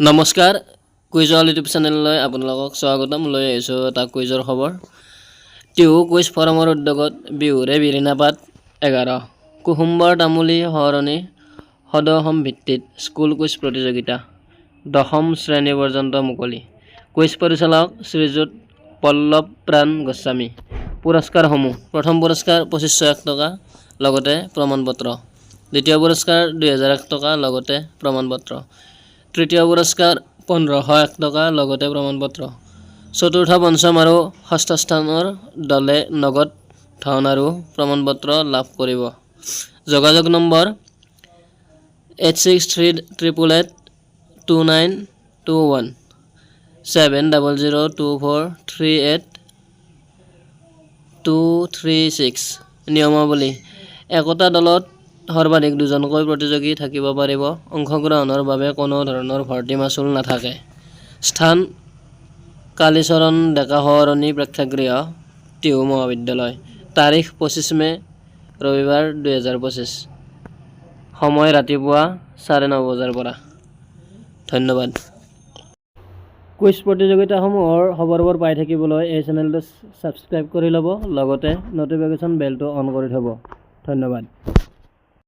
নমস্কাৰ কুইজৰ ইউটিউব চেনেললৈ আপোনালোকক স্বাগতম। লৈ আহিছোঁ এটা কুইজৰ খবৰ। টিহু কুইজ ফৰামৰ উদ্যোগত বিহুৰে বিৰিণাপাত এঘাৰ। কুসুম্বৰ তামুলী সৰণি সদসম ভিত্তিত স্কুল কুইজ প্ৰতিযোগিতা। দশম শ্ৰেণী পৰ্যন্ত মুকলি। কুইজ পৰিচালক শ্ৰীযুত পল্লৱ প্ৰাণ গোস্বামী। পুৰস্কাৰসমূহ প্ৰথম পুৰস্কাৰ পঁচিছশ এক টকা লগতে প্ৰমাণপত্ৰ। দ্বিতীয় পুৰস্কাৰ দুহেজাৰ এক টকা লগতে প্ৰমাণপত্ৰ। তৃতীয় পুৰস্কাৰ, পোন্ধৰশ এক টকা, লগতে প্ৰমাণপত্ৰ। চতুৰ্থ পঞ্চম আৰু ষষ্ঠ স্থানৰ দলে নগদ ধন আৰু প্ৰমাণপত্ৰ লাভ কৰিব। যোগাযোগ number eight six three triple eight two nine two one, seven double zero' two four three eight two three six. নিয়মাৱলী, একোটা দলত সৰ্বাধিক দুজনকৈ প্ৰতিযোগী থাকিব পাৰিব। অংশগ্ৰহণৰ বাবে কোনো ধৰণৰ ভৰ্তি মাচুল নাথাকে। স্থান কালীচৰণ ডেকা সৰণী প্ৰেক্ষাগৃহ টিহু মহাবিদ্যালয়। তাৰিখ পঁচিছ মে' ৰবিবাৰ দুহেজাৰ পঁচিছ। সময় ৰাতিপুৱা চাৰে ন বজাৰ পৰা। ধন্যবাদ। কুইজ প্ৰতিযোগিতাসমূহৰ খবৰবোৰ পাই থাকিবলৈ এই চেনেলটো ছাবস্ক্ৰাইব কৰি ল'ব। লগতে ন'টিফিকেশ্যন বেলটো অন কৰি থ'ব। ধন্যবাদ।